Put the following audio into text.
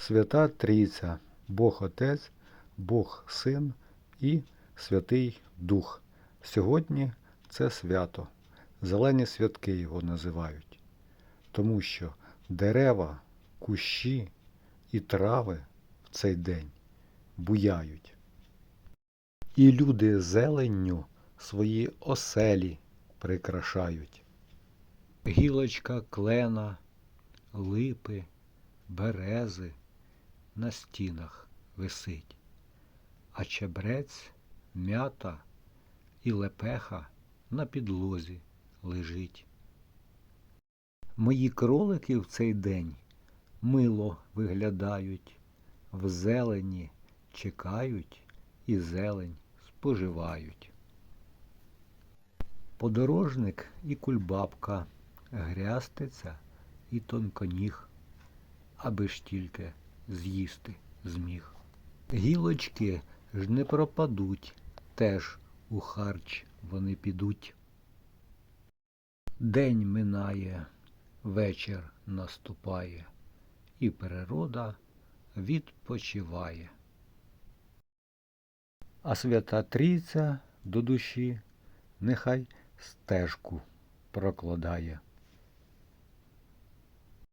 Свята Трійця, Бог Отець, Бог Син і Святий Дух. Сьогодні це свято. Зелені святки його називають, тому що дерева, кущі і трави в цей день буяють. І люди зеленню свої оселі прикрашають. Гілочка клена, липи, берези на стінах висить, а чебрець, м'ята і лепеха на підлозі лежить. Мої кролики в цей день мило виглядають, в зелені чекають і зелень споживають. Подорожник і кульбабка, грястиця і тонконіг, аби ж тільки з'їсти зміг. Гілочки ж не пропадуть, теж у харч вони підуть. День минає, вечір наступає, і природа відпочиває. А свята трійця до душі нехай стежку прокладає.